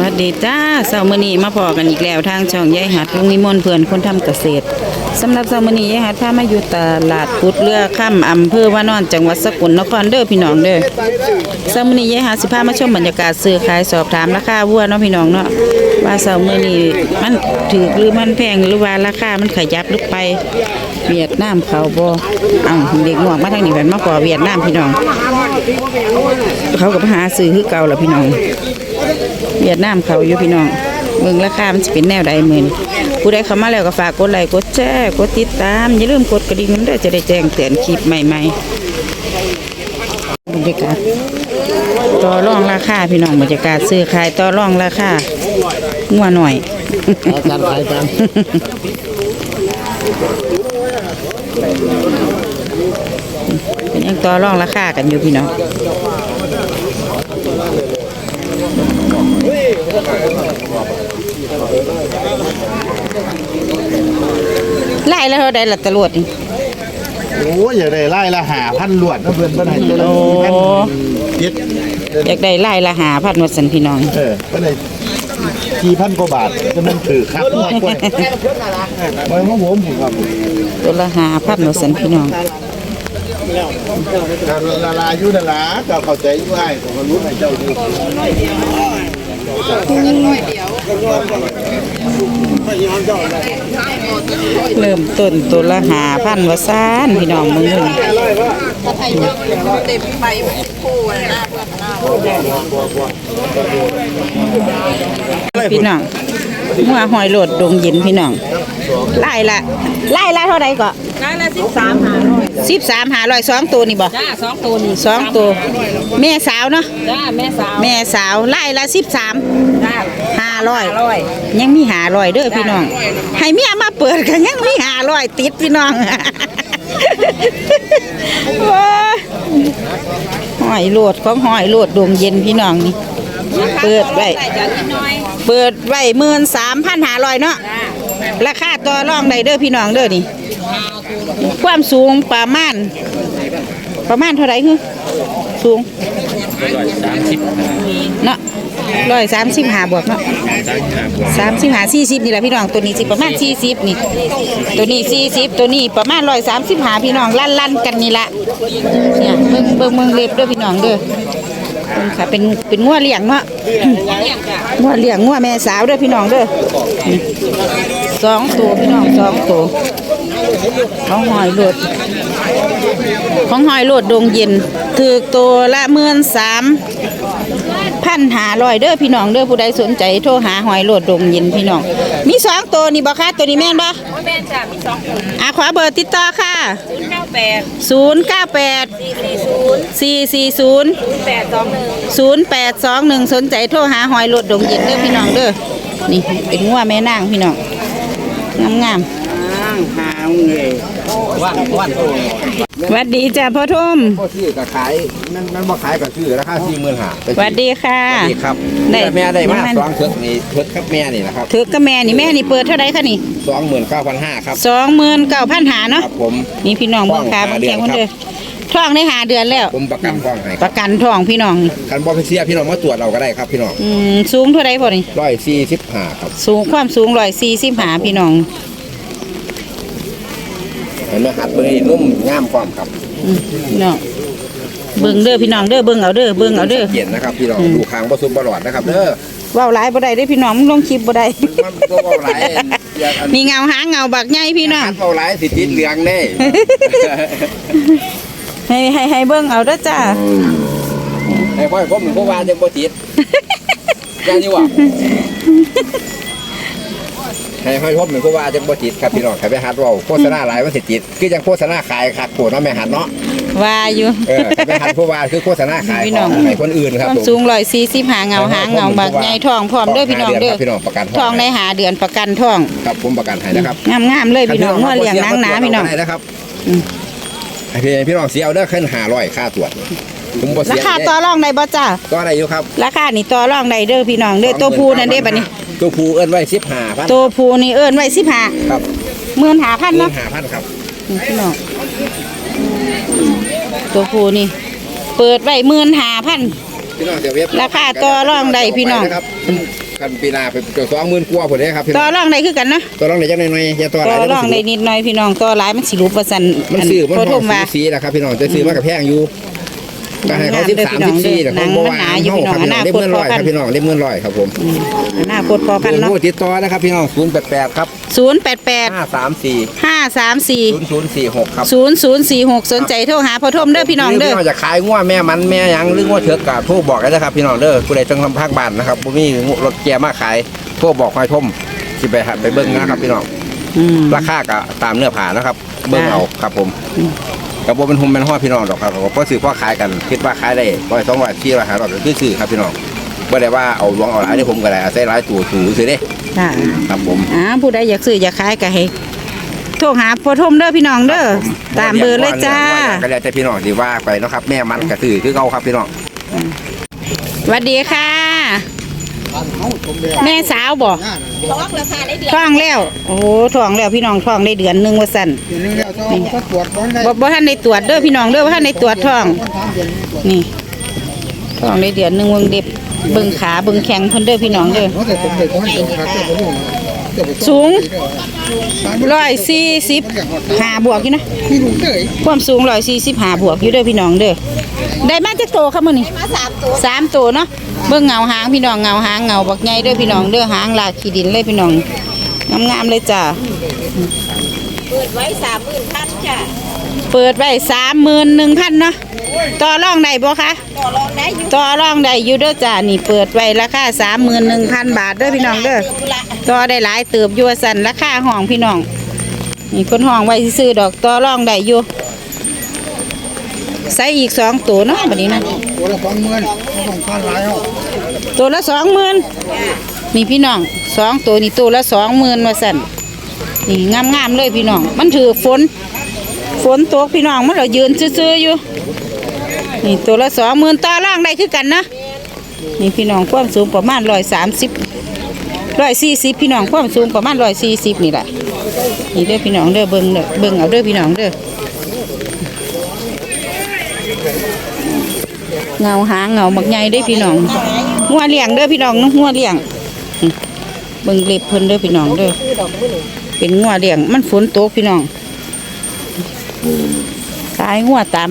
วัสดีจ้าเสาร์มื้อนี้มาพอกันอีกแล้วทางช่องยายหัดลุงนิมนต์เพื่อนคนทำเกษตรสำหรับเสาร์มื้อนี้ยายหัดพามาอยู่ตลาดพุดเรือค่ำอำเภอว่านอนจังหวัดสกลนครเด้อพี่น้องเด้อเสาร์มื้อนี้ยายหัดสิพามาชมบรรยากาศซื้อขายสอบถามราคาวัวเนาะพี่น้องเนาะว่าเสาร์มื้อนี้มันถูกหรือมันแพงหรือว่าราคามันขยับหรือไปเวียดนามเขาบ่อ้าเด็กงอกมาทางนี้แม่นมาขอเวียดนามพี่น้อง เขาก็ไปหาซื้อคือเก่าแล้วพี่น้องเวียดนามเขาอยู่พี่น้องเมืองราคามันจะเป็นแนวใดหมื่นผู้ใดเข้ามาแล้วก็ฝากกดไลค์กดแชร์กดติดตาม อย่าลืมกดกระดิ่งมันด้วยจะได้แจ้งเตือนคลิปใหม่ๆบรรยากาศต่อรองราคาพี่น้องบรรยากาศซื้อขายต่อรองราคางัวหน่อยอาจารย์ขายกันเป็น ยังต่อรองราคากันอยู่พี่น้องไล่แล้วเท่าใดละตำรวจนี่โอ้ยอย่าได้ไล่ละหาพันหลวดนะเพื่อนเพื่อนให้เจ้าละโอ้พันเจ็ดอยากได้ไล่ละหาพันวัสันพี่น้อง เออเพื่อนให้สี่พันกว่าบาทจะมันถือครับมากกว่าไม่ของผมผมครับตัวละหาพันวัสันพี่น้อง การละลายอยู่นั่นล่ะเจ้าเข้าใจอยู่ไอ้ผมรู้ให้เจ้าดูเริ่มต้นตัวละหาพันวัสานพี่น้องมึงนึงพี่น้องหัวหอยโหลดดงเย็นพี่น้องไล่ละไล่ละเท่าไรก็ได้ละสิบสามหา สิบสามหาร้อยสองตัวนี่บ่จ้าสองตัวนี่สองตัว แม่สาวเนาะจ้าแม่สาวแม่สาวไล่ละสิบสามจ้าห้าร้อยร้อยยังมีหาร้อยเด้อพี่น้อง ให้เมียมาเปิดกันยังมีหาร้อยติดพี่น้องว้าหอยโหลดของหอยโหลดดวงเย็นพี่น้องนี่เปิดไว้ใส่จานนิดหน่อยเปิดไว้หมื่นสามพันหาร้อยเนาะจ้าราคาต่อรองได้เด้อพี่น้องเด้อนี่ ความสูงประมาณ ประมาณเท่าไหร่คือสูงเนาะร้อยสามสิบห้าบวกเนาะสามสิบห้าสี่สิบนี่แหละพี่น้องตัวนี้สิประมาณสี่สิบนี่ ตัวนี้สี่สิบตัวนี้ประมาณร้อยสามสิบห้าพี่น้องลั่นลั่นๆกันนี่ละเนี่ยเบิ่งเบิ่งเบิ่งเล็บเด้อพี่น้องเด้อเบิ่ง ค่ะเป็นเป็นงัวเลี้ยงเนาะงัวเลี้ยงงัวแม่สาวเด้อพี่น้องเด้อนี่สองตัวพี่น้องสองตัวของหอยโหลด ของหอยโหลดดงเย็นถือตัวละเมื่นสาม พันหาร้อยเด้อพี่น้องเด้อผู้ใดสนใจโทรหาหอยโหลดดงเย็นพี่น้อง มีสองตัวนี่บ่คะตัวนี้แม่นบ่แม่จ้ามีสองตัวอะขอเบอร์ติดต่อค่ะศูนย์เก้าแปด098สี่สี่ศูนย์440ศูนย์แปดสองหนึ่ง0821สนใจโทรหาหอยโหลดดงเย็นเด้อพี่น้องเด้อนี่เป็นงัวแม่นางพี่น้องงามๆ หางเลยวันวันสวัสดีจ้าพ่อทุ่มพ่อซื้อก็ขายนั่นนั่นบ่ขายก็ซื้อราคาสี่หมื่นห้าสวัสดีค่ะนี่ครับได้แม่ได้มายังไงสองเถิกนี่เถิกกับแม่นี่นะครับถือกระแม่นี่แม่นี่เปิดเท่าไรคะนี่สองหมื่นเก้าพันห้าครับสองหมื่นเก้าพันหาคเนาะรับผมนี่พี่น้องเบิ่งค่ะท้เบิ่องงแข่งคนห้าเดืเด้ออนท้องได้หาเดือนแล้ว ผมประกันกล้องให้ประกันท้องพี่น้อง คันบ่เสียพี่น้องมาตรวจเราก็ได้ครับพี่น้องอืมสูงเท่าไรพ่อนี่ร้อยสี่สิบห้าครับ สูงความสูงร้อยสี่สิบหาพี่น้องเห็นไหมหัดเบอร์นี่นุ่มงามความครับอืมพี่น้องเบิ่งเด้อพี่น้องเด้อเบิ่งเอาเด้อเบิ่งเอาเด้อ เย็นนะครับพี่น้องดูคางบ่ซุบบ่หลอดนะครับเด้อเว้าหลายบ่ได้เด้อพี่น้องมันลงคลิปบ่ได้มันก็เว้าหลายอย่าอันมีเงาหางเงาบักใหญ่พี่น้องเว้าหลายสิติดเหลืองแน่ให้ให้ให้เบิ่งเอาเด้อจ้า ไอ้พ่อยผมมันก็ว่าจังบ่ติดยังอยู่ว่ะ ให้ห้อยพบมันก็ว่าจังบ่ติดครับพี่น้องใครไปหัดเว้าโฆษณาหลายมันสิติดคือจังโฆษณาขายคักโคตรเนาะแม่หัดเนาะว่าอยู่เออใครไปหัดผู้ว่าคือโฆษณาขายพี่ขน้อองงให้คนอื่นครับความผมสูงร้อยสี่สิบหาเงาหางเงาบักใหญ่ท้องพร้อมเด้อพี่น้องเด้อครับพี่น้องประกันท้องในหาเดือนประกันท้องครับผมประกันให้นะครับงามๆเลยพี่น้องงัวเลี้ยงนางหนาพี่น้องได้นะครับอืมให้พี่พี่น้องเสียเอาเด้อขึ้น500ค่าตรวจ ผมบ่ราเสียคาต่อรองได้บ่จ้าก็ได้อยู่ครับ ราคานี่ต่อรองได้เด้อพี่น้องเด้อตัวผู้นั่นเด้บัดนี้ตัวผู้เอิ้นไว้15,000ตัวผู้นี่เอิ้นไว้สิบห้าครับหมื่นหาพันเนาะ15,000ครับนี่พี่น้องตัวผู้นี่ เปิดไว้หมื่นหาพัน พี่น้องเดี๋ยวเว็บราคาต่อรองได้พี่น้อง ครับกันปีหน้าไปเกือบสองหมื่นกว่าผมเลยครับพี่ต่น้อองรองได้คือกันเนาะตัวน้องเด็กจังหน่อยๆอย่าตัวหต่ลาอยรองได้เดี๋ยวนิดหน่อยพี่น้องต่อหลายมันสิรูปว่าซั่นมันซื้อมันพอห้ทุ่องมว่า สีๆนะครับพี่น้องจะซื้อมากับแพงอยู่ ก็ให้เขางามสิบเด้อสามพี่น้สิองบสี่แต่หนัเขางบอกมันว่าหนาอยู่เฮาพี่น้องครับพี่น้องอนาเล่มคตเงินร้อยพอคกัรันบพี่น้องเล่มเงินร้อยครับผมอนาคตพอกันเบอร์เนาะโทรติดต่อนะครับพี่น้องศูนย์แปดแปดครับ088ห้าสามสี่534ศูนย์ศูนย์สี่หกครับ0046สนใจโทรหาพ่อทมเด้อพี่น้องหรืเด้อพี่น้องจะขายงัวแม่มันแม่หยังหรืองัวเถือกกะโทรบอกกันนะครับพี่น้องเด้อผู้ใดจังทำภาคบ้านนะครับบ่มีรถแกมาขายโทรบอกหอยทมสิไปหาไปเบิ่งนะครับพี่น้องอืมราคาก็ตามเนื้อผ้านะครับ เบิ่งค่ะเอาครับผมอืม กับบ่เป็นหุ่มเป็นห้อพี่น้องดอกครับเพราะซื้อพอขายกันคิดว่าขายได้ร้อยสองร้อยสี่ร้อยห้าร้อยก็คือซื้อครับพี่น้องบ่ได้ว่าเอาหลวงเอาหลายได้ผมก็ได้อาศัยหลายตู่ถูซื้อเด้ค่ะครับผมอ่าผู้ใดอยากซื้ออยากขายก็ให้โทรหาพ่อทมเด้อพี่น้องเด้อตามเบอร์เลยจ้าก็แล้วแต่พี่น้องสิว่าไปเนาะครับ แม่มันก็ซื้อคือเก่าครับพี่น้องสวัสดีค่ะ แม่สาวบ่ท้องราคาได้เดือนท้องแล้ว โอ้ท้องแล้วพี่น้องท้องได้เดือนหนึงว่าซั่นเดือนหนึงแล้วต้องก็ตรวจบ้านได้บ่บ่ทันได้ตรวจเด้อพี่น้องเด้อบ่ทันได้ตรวจท้องสามเดือนตรวจนี่ท้องได้เดือนหนึงเบิ่งเด็บเบิ่งขาเบิ่งแข้งเพิ่นเด้อพี่น้องเด้อเพราะแต่ผมเด็กคนเป็นขาเจ้าบ่รู้เจ้าบ่ สูงร้ร้อยสี่สิบห้าบวกอยู่นะพี่ลุงเต้ยความสูงร้อยสี่สิบห้าบวกอยู่เด้อพี่น้องเด้อได้มาจากโตครับมื้อนี้มาสามตัวสามตัวเนาะเบิ่งเงาหางพี่น้องเงาหางเงาบักใหญ่เด้อพี่น้องเด้อหางลากขี้ดินเลยพี่น้องงามๆเลยจ้าเปิดไว้สามหมื่นพันจ้ะเปิดไว้สามหมื่นหนึ่งพันเนาะ ต่อรองได้บ่คะต่อรองได้อยู่ต่อรองได้อยู่เด้อจ้านี่เปิดไว้ราคาสามหมื่นหนึ่งพันบาทเด้อพี่น้องเด้อดูละต่อได้หลายเติบอยู่ว่าสั่นราคาห้องพี่น้องนี่คนห้องไว้ซื้อๆดอกต่อรองได้อยู่ใส่อีกสองตัวเนาะบัดนี้นะตัวละสองหมื่นต้องการหลายเอาตัวละสองหมื่นนี่พี่น้องสองตัวนี่ตัวละสองหมื่นว่าสั่นนี่งามๆเลยพี่น้อง มันถือฝน ฝนตกพี่น้องมันเรายืนซื่อๆอยู่ นี่ตัวละสองหมื่นต่อรองได้คือกันนะนี่พี่น้องความสูงประมาณร้อยสามสิบร้อยสี่สิบพี่น้องความสูงประมาณร้อยสี่สิบนี่แหละนี่เด้อพี่น้องเด้อเบิ่งเด้อเบิ่งเอาเด้อพี่น้องเด้อเงาหางเงาบักใหญ่เด้อพี่น้องหัวเลี้ยงเด้อพี่น้องหัวเลี้ยงเบิ่งเล็บเพิ่นเด้อพี่น้องเด้อเป็นงัวเลี้ยงมันฝนตกพี่น้องสายงัวตาม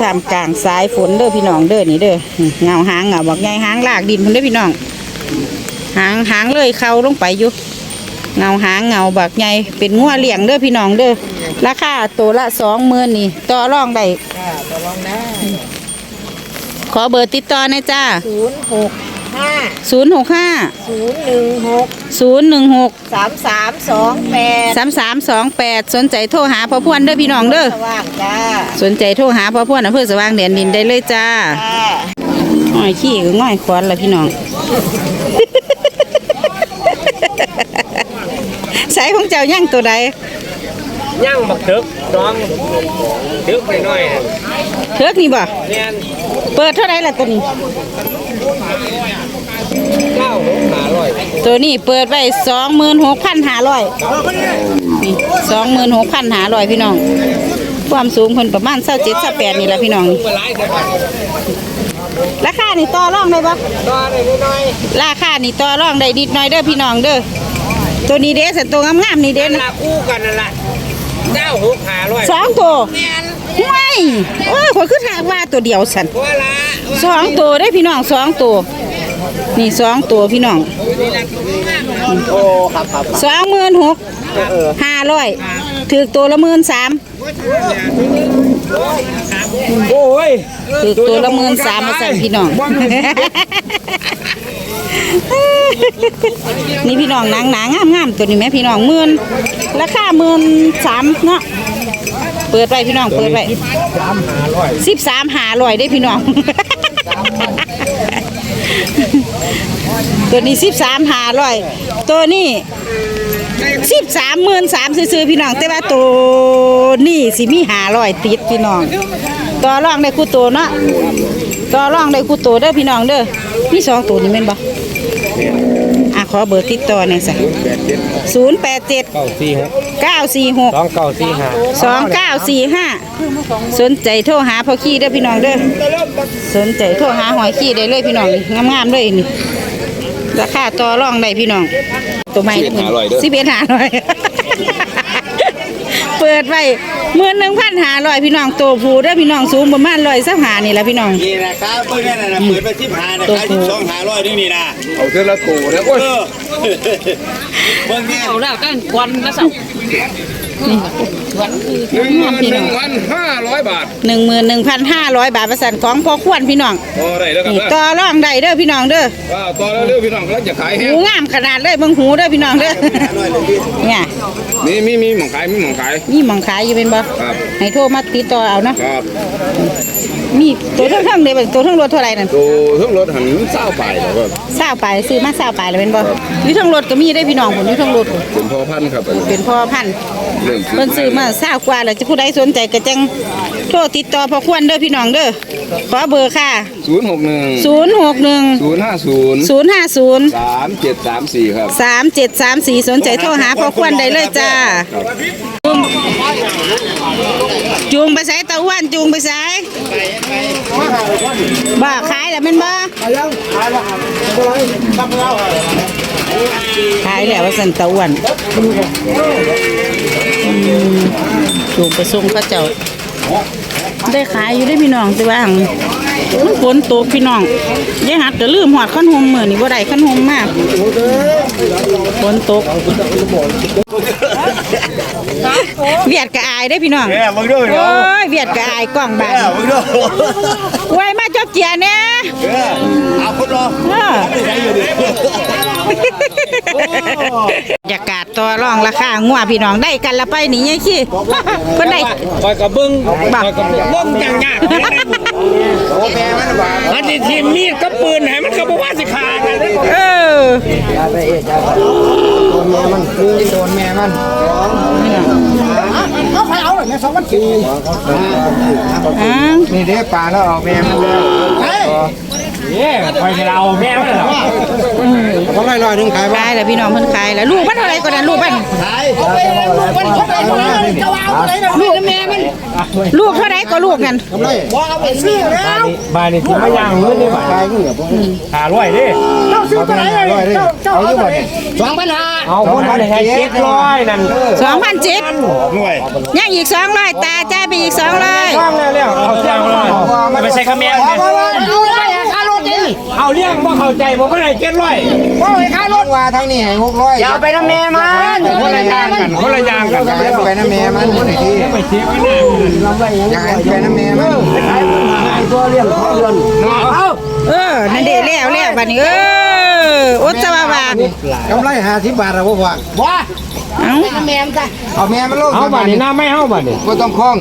ท่ามกลางสายฝนเด้อพี่น้องเด้อนี่เด้อนี่เงาหางเงาบักใหญ่หางลากดินเพิ่นเด้อพี่น้อง หางหางเลยเข้าลงไปอยู่เงาหางเงาบักใหญ่เป็นงัวเลี้ยงเด้อพี่น้องเด้อราคาตัวละสองหมื่นนี่ต่อรองได้ขอเบอร์ติดต่อหน่อยจ้าศูนย์หก ห้าศูนย์หกห้าศูนย์หนึ่งหกศูนย์หนึ่งหกสามสามสองแปดสามสามสองแปดสนใจโทรหาพ่อพวนเด้อพี่น้องเด้อสว่างจ้าสนใจโทรหาพ่อพวนอำเภอสว่างแดนดินได้เลยจ้าจ้าง่อยขี้ก็ง่อยควันละพี่น้องใส่ของเจ้าย่างตัวใดย่างบักเถิกน้องเถิกไปหน่อยน่ะเทือกนี่บ่เรียนเปิดเท่าไรล่ะตัวนี้ เก้าหกหาร้อยตัวนี้เปิดไว้สองหมื่นหกพันห้าร้อยนี่สองหมื่นหกพันห้าร้อยพี่น้อง ความสูงเพิ่นประมาณเท่าเจ็ดเท่าแปดนี่แหละพี่น้องเมื่อไรแต่ก่อนราคานี่ต่อรองได้ปะก็ได้น้อยราคานี่ต่อรองได้นิดหน่อยเด้อพี่น้องเด้อตัวนี้เด้สัตว์ตัวงามๆนี่เด้ๆนั่นนะละคู่กันนั่นละเก้าหกหาร้อยสองตัวแม่นห้วยโอ้ยคนคือถากว่าตัวเดียวสันเพราะว่าละ สองตัวได้พี่น้องสองตัวนี่สองตัวพี่น้องโอ้ครับครับสองหมื่นหกห้าร้อยถือตัวละหมื่นสามโอ้ยถือตัวละหมื่นสามมาสั่นพี่น้องนี่พี่น้องหนังหนางามงามๆตัวนี้แม่พี่น้องหมื่นราคาหมื่นสามเนาะเปิดไว้พี่น้องเปิดไว้สิบสามหาร้อยได้พี่น้อง ตัวนี้สิบสามหาร้อยตัวนี้สิบสามหมื่นสามซื้อๆพี่น้อง แต่ว่าตัวนี่สิมีหาร้อยติดพี่น้องต่อรองได้คู่ตัวเนาะต่อรองได้คู่ตัวเด้อพี่น้องเด้อมีสองตัวนี่แม่นบ่อะขอเบอร์ติดต่อหน่อยสิศูนย์แปดเจ็ดเก้าสี่หกเก้าสี่หกสองเก้าสี่ห้าสองเก้าสี่ห้าสนใจโทรหาพ่อขี้เด้อพี่น้องเด้อ สนใจโทรหาหอยขี้ได้เลยพี่น้องนี่งามๆเลยนี่ราคาต่อรองได้พี่น้อง ตัวใหม่สิบเอ็ดห้าร้อยเปิดไว้หมื่นหนึ่งพันห้าร้อยพี่น้องตัวผู้เด้อพี่น้องสูงประมาณร้อยสักหานี่แหละพี่น้องนี่นะครับเพื่อนนั่นนะเปิดไปที่หานะขายที่สองหาร้อยนึงนี่นะเอาเท่าละตัวนะโอ้ยเออเบิ่งเนี่ยเอาแล้วกันควันแล้วสับ หนึ่งหมื่นหนึ่งพันห้าร้อยบาทหนึ่งหมื่นหนึ่งพันห้าร้อยบาทประสันของพอควรพี่น้องต่อได้แล้วครับนี่ต่อรองได้เด้อพี่น้องเด้อว้าวต่อแล้วเร็วพี่น้องกำลังจะขายแห้หูงงามขนาดเลยเบิ่งหูเด้อพี่น้องเด้อเนี่ยมีมีมีหมองขายมีหมองขายมีหมองขายอยู่เป็นบ่ครับให้โทรมาติดต่อเอาเนาะครับมีตัวเทั้งๆเด้อตัวเทั้งรถเท่าไหร่นั่นตัวเครื่องรถหันเศร้าไปแล้วครับเศร้าไปซื้อมาเศร้าไปแล้วเป็นบ่อยู่เทั้งรถก็มีได้อพี่น้องผมอยู่เทั้งรถเป็นพ่อพันธุ์ครับเป็นพ่อพันธุ์เริ่มเพิ่นซื้อมาเศร้ากว่าแล้วจะผู้ใดสนใจก็จังโทรติดต่อพอควรเด้อพี่น้องเด้อขอเบอร์ค่ะ ศูนย์หกหนึ่ง061 ศูนย์ห้าศูนย์050 สามเจ็ดสามสี่ครับสามเจ็ดสามสี่สนใจโทรหาพ่อควนได้เลยจ้า จูงจูงไปใส่ตะอ้วันจูงไปใส่บ่ขายแล้วแมันบ่ขายแล้วว่าสันตะอ้วัน อืมจูงไปส่งพระเจ้า ได้ขายอยู่ได้พี่น้องสิว่าหั่งมันฝนตกพี่น้องยายหัดก็ลืมหอดขั้นหมมื้อนี่บ่ได้ขั้นหมมากฝนตกเวียดกะอายได้อพี่น้องแม่มึงด้วยโอ้ยเวียดกะอายกล้องบานมึงด้วยไว้มาจบเจียเนี่ยเอาคนรอเอออยากาศต่อรองราคางัวพี่น้องได้กันละไปนี่ยังขี้เพิ่นได้คอยกับเบิ้งบักคอยกับเบิ้งจังยากมันสิทีมมีดกับปืนให้มันก็บ่ว่าสิขาดกันเออโดนแม่มันเอาไปเอาเลยแม่สองพันสี่อ้าวนี่เด้ปลาแล้วเอาแม่มันแล้ว เนี่ยคอยจะเอาแม่มันเหรอเขาไล่ลอยหนึ่งขายบ้าขายแล้วพี่น้องเพิ่นขายแล้วลูกมันเท่าไหร่ก็นั้นลูกมันลูกเท่าไหร่ก็ลูกกันทำไรบ้านนี่สิมาย่างมื้อนี่บ่ขายเงี้ยผมหาร้อยเด้เอาไปไหนลอยเลยเอาอยู่บ่เนี่ยเอาคนมาให้เจ็ดร้อยนั่นสองพันเจ็ดหน่วยยังอีกสองร้อยตาจ่ายไปอีกสองร้อยว่างแล้วแล้วเอาเจ้ามาไม่ใช่ขมิ้นเนี่ย เอาเลี้ยงบ่เข้าใจบ่ก็ได้เจ็ดร้อยรถว่าทางนี้ให้หกร้อยเอาไปน้ำแม่มันคนละอย่างกันคนละอย่างกันไปน้ำแม่มันคนที่ไปเสียไปเนี่ยอยากให้ไปน้ำแม่มันเออนั่นเด้แล้วแล้วบัดนี้เอออดจะว่าบาทกำไรห้าสิบบาทอะพ่อพ่อ เอ้าเอาแม่มันลงเอาบ้านนี่น้าไม่เอาบ้านนี่ก็ต้องคล้อง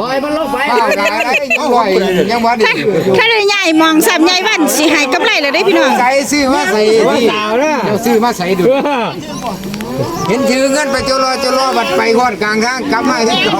ลอยมันลงไปเอาลอยยังว่าดีถ้าได้ใหญ่มองซ้ำใหญ่วันสิให้กำไรเลยได้พี่น้องใส่ซื้อมาใส่ที่เดี๋ยวซื้อมาใส่ดูเห็นชื่อเงินไปเจ้ารอเจ้ารอบัดไปฮอดกลางทางกลับมาที่เก่า